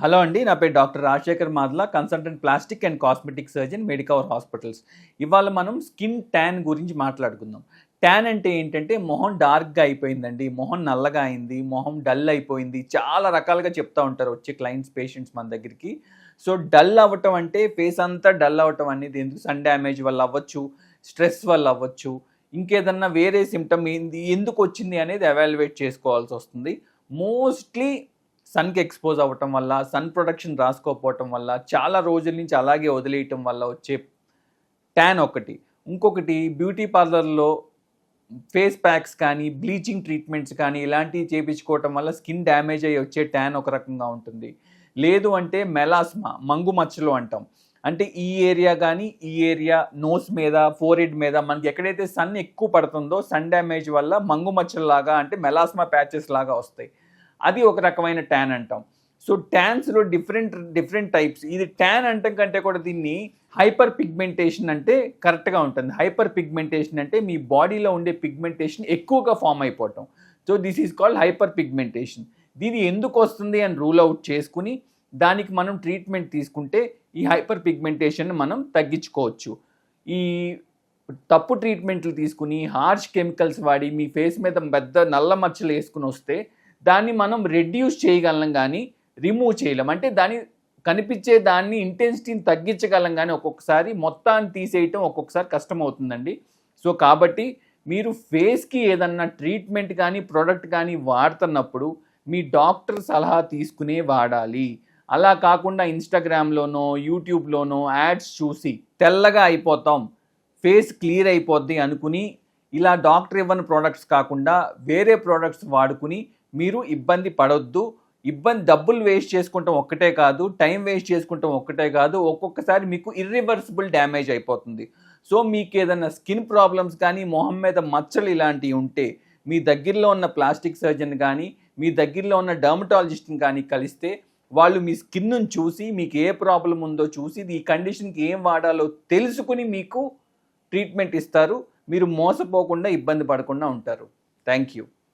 Hello అండి నా పేరు doctor Rajasekhar Madla consultant plastic and cosmetic surgeon Medicover hospitals. ఇవాళ మనం స్కిన్ ట్యాన్ గురించి మాట్లాడుకుందాం. ట్యాన్ అంటే ఏంటంటే మొహం డార్క్గా అయిపోయిందండి మొహం నల్లగా అయింది మొహం డల్ అయిపోయింది చాలా రకాలుగా చెప్తా ఉంటారు వచ్చే క్లయింట్స్ పేషెంట్స్ మన దగ్గరికి. సో డల్ అవ్వటం అంటే ఫేస్ అంతా డల్ అవ్వటం అనేది ఎందుకు? సన్ డ్యామేజ్ వల్ల అవ్వచ్చు స్ట్రెస్ వల్ల అవ్వచ్చు ఇంకేదన్నా వేరే సిమ్టమ్ ఏంది ఎందుకు వచ్చింది అనేది అవాల్యుయేట్ చేసుకోవాల్సి వస్తుంది. మోస్ట్లీ సన్కి ఎక్స్పోజ్ అవ్వటం వల్ల సన్ ప్రొడక్షన్ రాసుకోకపోవటం వల్ల చాలా రోజుల నుంచి అలాగే వదిలేయటం వల్ల వచ్చే ట్యాన్ ఒకటి. ఇంకొకటి బ్యూటీ పార్లర్లో ఫేస్ ప్యాక్స్ కానీ బ్లీచింగ్ ట్రీట్మెంట్స్ కానీ ఇలాంటివి చేయించుకోవటం వల్ల స్కిన్ డ్యామేజ్ అయ్యి వచ్చే ట్యాన్ ఒక రకంగా ఉంటుంది. లేదు అంటే మెలాస్మా మంగు మచ్చలు అంటాం. అంటే ఈ ఏరియా కానీ ఈ ఏరియా నోస్ మీద ఫోరెడ్ మీద మనకి ఎక్కడైతే సన్ ఎక్కువ పడుతుందో సన్ డ్యామేజ్ వల్ల మంగు మచ్చలు లాగా అంటే మెలాస్మా ప్యాచెస్ లాగా వస్తాయి. అది ఒక రకమైన ట్యాన్ అంటాం. సో ట్యాన్స్లో డిఫరెంట్ డిఫరెంట్ టైప్స్ ఇది ట్యాన్ అంటం కంటే కూడా దీన్ని హైపర్ పిగ్మెంటేషన్ అంటే కరెక్ట్గా ఉంటుంది. హైపర్ పిగ్మెంటేషన్ అంటే మీ బాడీలో ఉండే పిగ్మెంటేషన్ ఎక్కువగా ఫామ్ అయిపోవటం. So this is called hyper pigmentation దీని ఎందుకు వస్తుంది అని రూల్ అవుట్ చేసుకుని దానికి మనం ట్రీట్మెంట్ తీసుకుంటే ఈ హైపర్ పిగ్మెంటేషన్ మనం తగ్గించుకోవచ్చు. ఈ తప్పు ట్రీట్మెంట్లు తీసుకుని హార్ష్ కెమికల్స్ వాడి మీ ఫేస్ మీద పెద్ద నల్ల మచ్చలు వేసుకుని వస్తే దాన్ని మనం రెడ్యూస్ చేయగలం కానీ రిమూవ్ చేయలేం. అంటే దాని కనిపించే దాన్ని ఇంటెన్సిటీని తగ్గించగలం కానీ ఒక్కొక్కసారి మొత్తాన్ని తీసేయటం ఒక్కొక్కసారి కష్టం అవుతుందండి సో కాబట్టి మీరు ఫేస్కి ఏదన్నా ట్రీట్మెంట్ కానీ ప్రోడక్ట్ కానీ వాడుతున్నప్పుడు మీ డాక్టర్ సలహా తీసుకునే వాడాలి. అలా కాకుండా ఇన్స్టాగ్రామ్లోనో యూట్యూబ్లోనో యాడ్స్ చూసి తెల్లగా అయిపోతాం. ఫేస్ క్లియర్ అయిపోద్ది అనుకుని ఇలా డాక్టర్ ఇవ్వని ప్రోడక్ట్స్ కాకుండా వేరే ప్రోడక్ట్స్ వాడుకుని మీరు ఇబ్బంది పడొద్దు. ఇబ్బంది డబ్బులు వేస్ట్ చేసుకుంటాం ఒక్కటే కాదు టైం వేస్ట్ చేసుకుంటాం ఒక్కటే కాదు. ఒక్కొక్కసారి మీకు ఇర్రివర్సిబుల్ డ్యామేజ్ అయిపోతుంది. సో మీకు ఏదైనా స్కిన్ ప్రాబ్లమ్స్ కానీ మొహం మీద మచ్చలు ఇలాంటివి ఉంటే మీ దగ్గరలో ఉన్న ప్లాస్టిక్ సర్జన్ కానీ మీ దగ్గరలో ఉన్న డర్మటాలజిస్ట్ని కానీ కలిస్తే వాళ్ళు మీ స్కిన్ను చూసి మీకు ఏ ప్రాబ్లం ఉందో చూసి ఈ కండిషన్కి ఏం వాడాలో తెలుసుకుని మీకు ట్రీట్మెంట్ ఇస్తారు. మీరు మోసపోకుండా ఇబ్బంది పడకుండా ఉంటారు. Thank you